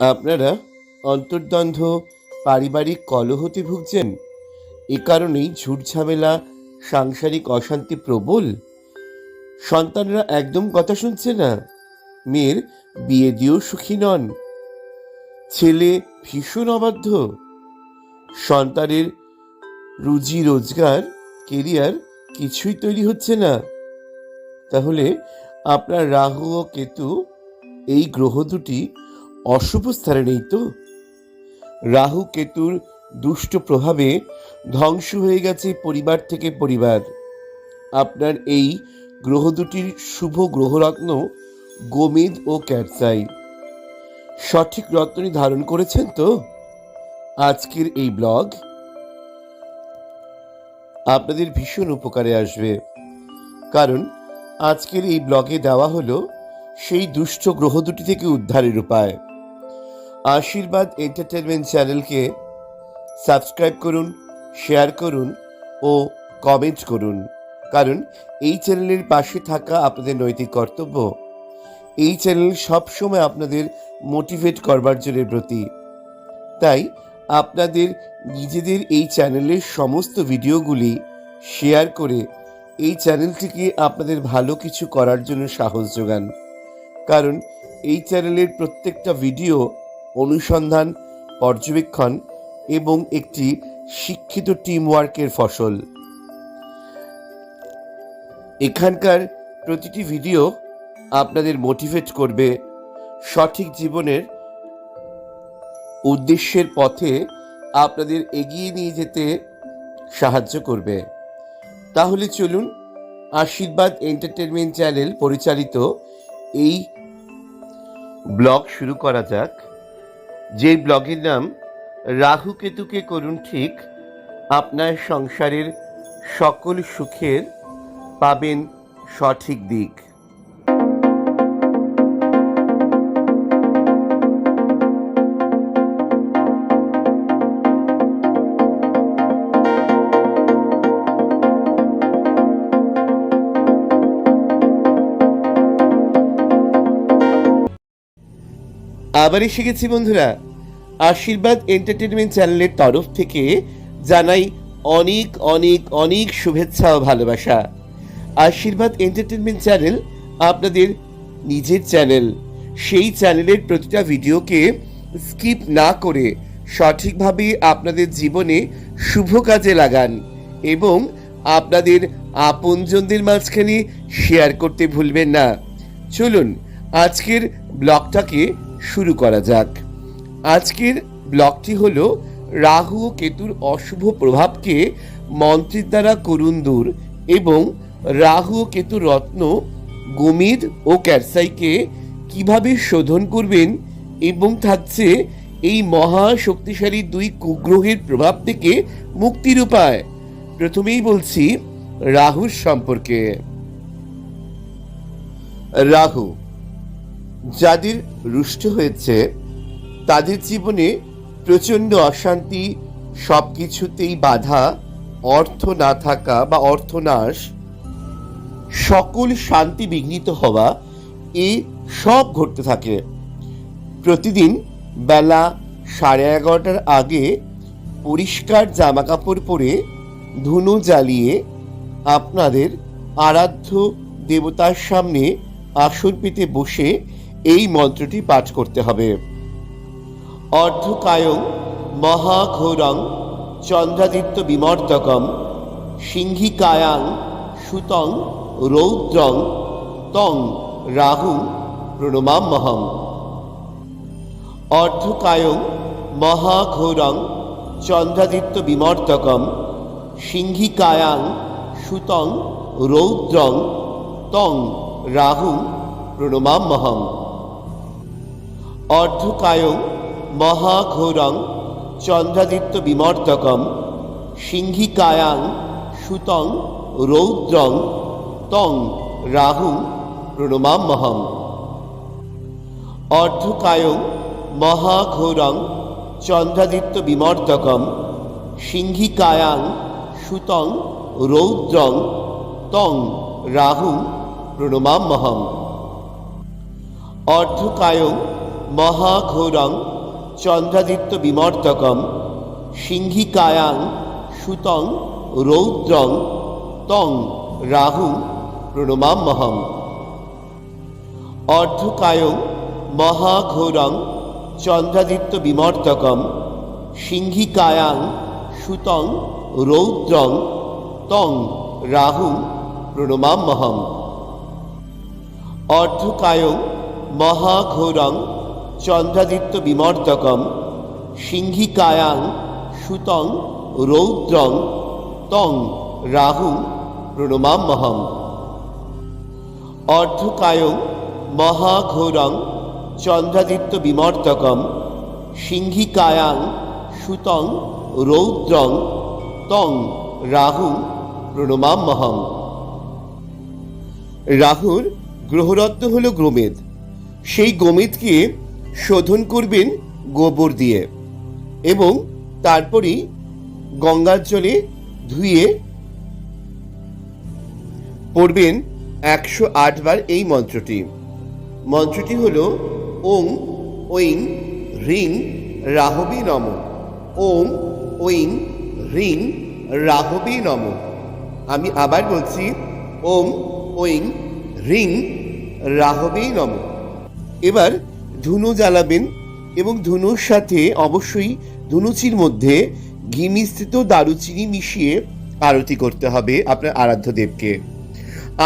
আপনারা অন্তর্দ্বন্দ্ব পারিবারিক কলহতে ভুগছেন? এ কারণেই ঝুট ঝামেলা, সাংসারিক অশান্তি প্রবল? সন্তানরা একদম কথা শুনছে না। মেয়ের বিয়ে দিয়েও সুখী নন। ছেলে ভীষণ অবাধ্য। সন্তানের রুজি রোজগার কেরিয়ার কিছুই তৈরি হচ্ছে না। তাহলে আপনার রাহু ও কেতু, এই গ্রহ দুটি অশুভ স্থানে নেই তো? রাহু কেতুর দুষ্ট প্রভাবে ধ্বংস হয়ে গেছে পরিবার থেকে পরিবার। আপনার এই গ্রহ দুটির শুভ গ্রহরত্ন গোমেদ ও ক্যাটসাই সঠিক রত্নটি ধারণ করেছেন তো? আজকের এই ব্লগ আপনাদের ভীষণ উপকারে আসবে। কারণ আজকের এই ব্লগে দেওয়া হলো সেই দুষ্ট গ্রহ দুটি থেকে উদ্ধারের উপায়। আশীর্বাদ এন্টারটেনমেন্ট চ্যানেলকে সাবস্ক্রাইব করুন, শেয়ার করুন ও কমেন্ট করুন। কারণ এই চ্যানেলের পাশে থাকা আপনাদের নৈতিক কর্তব্য। এই চ্যানেল সবসময় আপনাদের মোটিভেট করবার জন্য প্রতি। তাই আপনাদের নিজেদের এই চ্যানেলের সমস্ত ভিডিওগুলি শেয়ার করে এই চ্যানেলটিকে আপনাদের ভালো কিছু করার জন্য সাহস যোগান। কারণ এই চ্যানেলের প্রত্যেকটা ভিডিও অনুসন্ধান, পর্যবেক্ষণ এবং একটি শিক্ষিত টিমওয়ার্কের ফসল। এখানকার প্রতিটি ভিডিও আপনাদের মোটিভেট করবে সঠিক জীবনের উদ্দেশ্যের পথে আপনাদের এগিয়ে নিয়ে যেতে সাহায্য করবে। তাহলে চলুন আশীর্বাদ এন্টারটেনমেন্ট চ্যানেল পরিচালিত এই ব্লগ শুরু করা যাক। যে ব্লগের নাম রাহু কেতুকে করুন ঠিক আপনার সংসারের সকল সুখের পাবেন সঠিক দিক। আবার এসে গেছি বন্ধুরা। আশীর্বাদ এন্টারটেনমেন্ট চ্যানেলের তরফ থেকে জানাই অনেক অনেক অনেক শুভেচ্ছা ও ভালোবাসা। আশীর্বাদ এন্টারটেনমেন্ট চ্যানেল আপনাদের নিজের চ্যানেল। সেই চ্যানেলের প্রতিটা ভিডিওকে স্কিপ না করে সঠিকভাবে আপনাদের জীবনে শুভ কাজে লাগান এবং আপনাদের আপনজনদের মাঝখানে শেয়ার করতে ভুলবেন না। চলুন, আজকের ব্লগটাকে শুরু করা যাক। আজকের ব্লগটি হলো রাহু ও কেতুর অশুভ প্রভাবকে মন্ত্রের দ্বারা করুন দূর এবং রাহু ও কেতুর রত্ন গোমিদ ও ক্যারসাইকে কীভাবে শোধন করবেন এবং থাকছে এই মহা শক্তিশালী দুই কুগ্রহের প্রভাব থেকে মুক্তির উপায় প্রথমেই বলছি রাহুর সম্পর্কে। রাহু যাদের রুষ্ট হয়েছে, তাদের জীবনে প্রচণ্ড অশান্তি সব কিছুতেই বাধা, অর্থ না থাকা বা অর্থনাশ, সকল শান্তি বিঘ্নিত হওয়া এই সব ঘটতে থাকে। প্রতিদিন বেলা সাড়ে এগারোটার আগে পরিষ্কার জামা কাপড় পরে ধুনো জ্বালিয়ে আপনাদের আরাধ্য দেবতার সামনে আসন পেতে বসে এই মন্ত্রটি পাঠ করতে হবে। অর্ধকায়ং মহাঘোরং চন্দ্রাদিত্য বিমর্দকম সিংহিকায়াং সুতং রৌদ্রং তং রাহু প্রণমাম্যহম অর্ধকায়ং মহাঘোরং চন্দ্রাদিত্য বিমর্দকম সিংহিকায়াং সুতং রৌদ্রং তং রাহু প্রণমাম্যহম অর্ধকায়ং মহাঘোরং চন্দ্রাদিত্য বিমর্দকম সিংহিকায়াং সুতং রৌদ্রং তং রাহু প্রণমাম্যহম অর্ধকায়ং মহাঘোরং চন্দ্রাদিত্য বিমর্দকম সিংহিকায়াং সুতং রৌদ্রং তং রাহু প্রণমাম্যহম অর্ধকায়ং মহাঘোরং চন্দ্রাদিত্য বিমর্তকম সিংহিকায়াং সুতং রৌদ্রং তং রাহু প্রণমাম্যহম অর্ধকায়ং মহাঘোরং চন্দ্রাদিত্য বিমর্তকম সিংহিকায়াং সুতং রৌদ্রং তং রাহু প্রণমাম্যহম অর্ধকায়ং মহাঘোরং চন্দ্রাদিত্য বিমর্দকম, সিংহিকায়াং সুতং রৌদ্রং তং রাহু প্রণমাম্যহম অর্ধকায়ং মহাঘোরং চন্দ্রাদিত্য বিমর্দকম, সিংহিকায়াং সুতং রৌদ্রং তং রাহু প্রণমাম্যহম রাহুর গ্রহরত্ন হল গোমেদ সেই গোমেদকে শোধন করবেন গোবর দিয়ে এবং তারপরেই গঙ্গার জলে ধুয়ে পড়বেন একশো আট বার এই মন্ত্রটি। মন্ত্রটি হল ওং ঐং হ্রিং রাহবি নম। ওং ঐং হ্রিং রাহবি নম। আমি আবার বলছি, ওং ঐং হ্রিং রাহবি নম। এবার ধুনু জ্বালাবেন এবং ধুনুর সাথে অবশ্যই ধুনুচির মধ্যে ঘি মিশ্রিত দারুচিনি মিশিয়ে আরতি করতে হবে আপনার আরাধ্য দেবকে।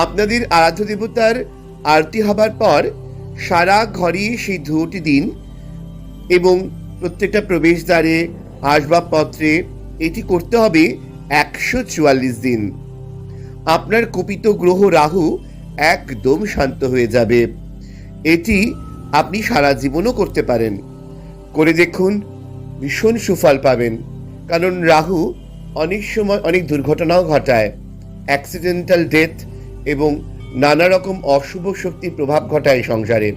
আপনাদের আরাধ্য দেবতার আরতি হবার পর সারা ঘরে সেই ধুয়োটি দিন এবং প্রত্যেকটা প্রবেশদ্বারে আসবাবপত্রে এটি করতে হবে একশো চুয়াল্লিশ দিন। আপনার কুপিত গ্রহ রাহু একদম শান্ত হয়ে যাবে। এটি আপনি সারা জীবনও করতে পারেন। করে দেখুন, ভীষণ সুফল পাবেন। কারণ রাহু অনেক সময় অনেক দুর্ঘটনাও ঘটায়। অ্যাক্সিডেন্টাল ডেথ এবং নানা রকম অশুভ শক্তির প্রভাব ঘটায় সংসারে।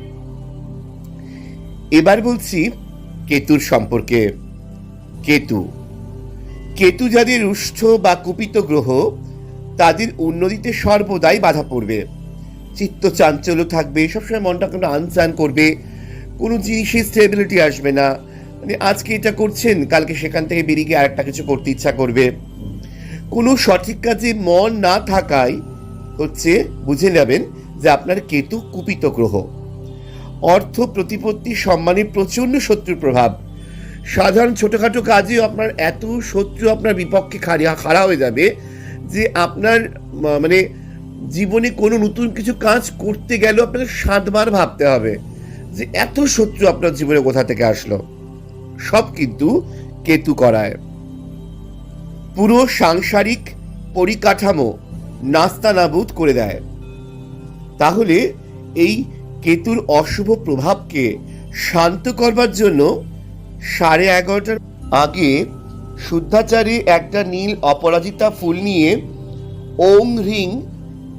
এবার বলছি কেতুর সম্পর্কে। কেতু। কেতু যাদের রুষ্ঠ বা কুপিত গ্রহ, তাদের উন্নতিতে সর্বদাই বাধা পড়বে। চিত্ত চাঞ্চল্য থাকবে, সবসময় মনটা কোনো আনচান করবে, কোনো জিনিসে স্টেবিলিটি আসবে না। মানে আজকে এটা করছেন, কালকে সেখান থেকে বেরিয়ে গিয়ে আরেকটা কিছু করতে ইচ্ছা করবে। কোনো সঠিক কাজে মন না থাকায় হচ্ছে বুঝে নেবেন যে আপনার কেতু কুপিত গ্রহ। অর্থ প্রতিপত্তি সম্মানে প্রচণ্ড শত্রুর প্রভাব। সাধারণ ছোটোখাটো কাজেও আপনার এত শত্রু আপনার বিপক্ষে খাড়া হয়ে যাবে যে আপনার মানে জীবনে কোনো নতুন কিছু কাজ করতে গেলেও আপনাকে সাতবার ভাবতে হবে যে এত শত্রু আপনার জীবনে কোথা থেকে আসলো। সব কিন্তু কেতু করায়। পুরো সাংসারিক পরিকাঠামো নাস্তানাবুদ করে দেয়। তাহলে এই কেতুর অশুভ প্রভাবকে শান্ত করবার জন্য সাড়ে এগারোটার আগে শুদ্ধাচারী একটা নীল অপরাজিতা ফুল নিয়ে ওং হ্রিং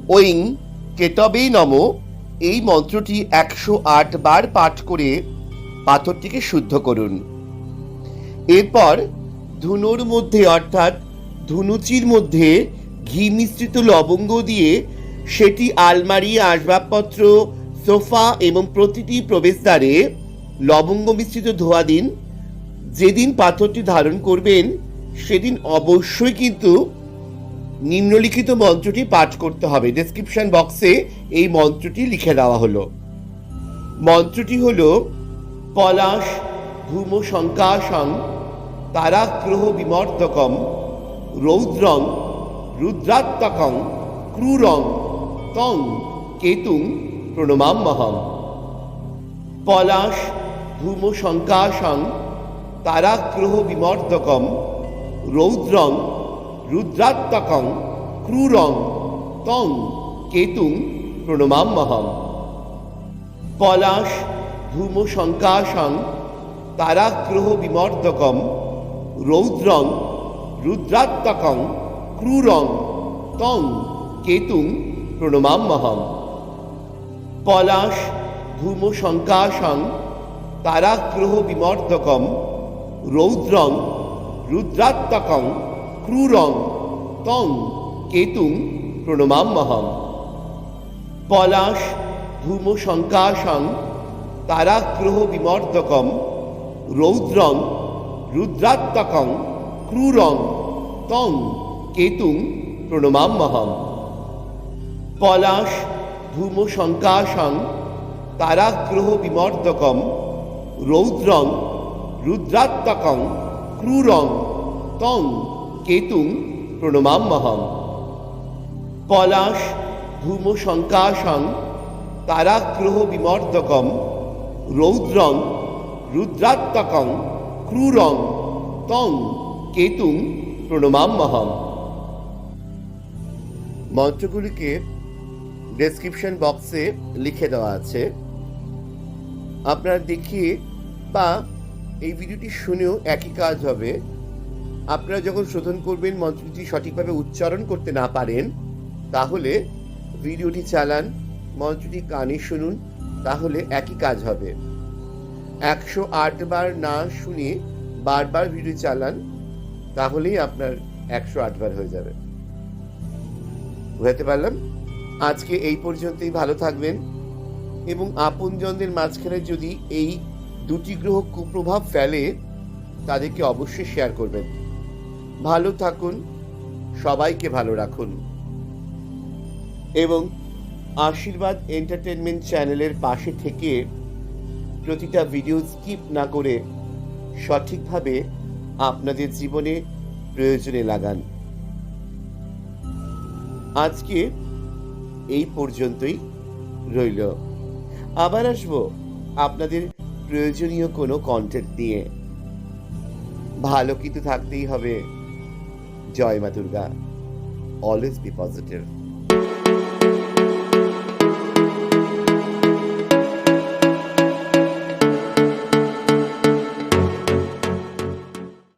ওইং কেতবেই নম। এই মন্ত্রটি একশো আট বার পাঠ করে পাথরটিকে শুদ্ধ করুন। এরপর ধুনুর মধ্যে, অর্থাৎ ধুনুচির মধ্যে ঘি মিশ্রিত লবঙ্গ দিয়ে সেটি আলমারি, আসবাবপত্র, সোফা এবং প্রতিটি প্রবেশদ্বারে লবঙ্গ মিশ্রিত ধোয়া দিন। যেদিন পাথরটি ধারণ করবেন, সেদিন অবশ্যই কিন্তু নিম্নলিখিত মন্ত্রটি পাঠ করতে হবে। ডেসক্রিপশন বক্সে এই মন্ত্রটি লিখে দেওয়া হলো। মন্ত্রটি হলো, পলাশ ধূম শঙ্কাশং তারাগ্রহ বিমর্দকম রৌদ্রং রুদ্রাত্মকং ক্রুরং তং কেতুং প্রণমাম্যহম পলাশ ধূম শঙ্কাশং তারাগ্রহ বিমর্দকম রৌদ্রং রুদ্রাত্মকং, ক্রুরং, তং, কেতুং প্রণমাম্যহম পলাশ ধূম শঙ্কাশং তারাগ্রহ বিমর্দকম রৌদ্রং, রুদ্রাত্মকং, ক্রুরং, তং, কেতুং প্রণমাম্যহম পলাশ ধূম শঙ্কাশং তারাগ্রহ বিমর্দকম রৌদ্রং, রুদ্রাত্মকং ক্রুরং তং কেতুং প্রণমাম্যহম পলাশ ধূম শঙ্কাশং তারাগ্রহ বিমর্দকম, রৌদ্রং, রুদ্রাত্মকং, ক্রুরং তং কেতুং প্রণমাম্যহম পলাশ ধূম শঙ্কাশং তারাগ্রহ বিমর্দকম, রৌদ্রং, রুদ্রাত্মকং, ক্রুরং তং কেতুং প্রণমাম্যহম পলাশ ধূম শঙ্কাশং তারাগ্রহ বিমর্দকম রৌদ্রং রুদ্রাত্মকং ক্রূরং তং কেতুং প্রণমাম্যহম মন্ত্রগুলিকে ডেসক্রিপশন বক্সে লিখে দেওয়া আছে। আপনারা দেখিয়ে বা এই ভিডিওটি শুনেও একই কাজ হবে। আপনারা যখন শোধন করবেন মন্ত্রটি সঠিকভাবে উচ্চারণ করতে না পারেন, তাহলে ভিডিওটি চালান মন্ত্রটি কানে শুনুন, তাহলে একই কাজ হবে। একশো আট বার না শুনে বারবার ভিডিও চালান, তাহলেই আপনার একশো আট বার হয়ে যাবে। বুঝাতে পারলাম? আজকে এই পর্যন্তই, ভালো থাকবেন। এবং আপনজনদের মাঝখানে যদি এই দুটি গ্রহ কুপ্রভাব ফেলে, তাদেরকে অবশ্যই শেয়ার করবেন। ভালো থাকুন, সবাইকে ভালো রাখুন। এবং আশীর্বাদ এন্টারটেনমেন্ট চ্যানেলের পাশে থেকে প্রতিটা ভিডিও স্কিপ না করে সঠিকভাবে আপনাদের জীবনে প্রয়োজনে লাগান। আজকে এই পর্যন্তই রইল। আবার আসব আপনাদের প্রয়োজনীয় কোনো কন্টেন্ট নিয়ে। ভালো কিন্তু থাকতেই হবে। জয় মা দুর্গা অলওয়েজ বি পজিটিভ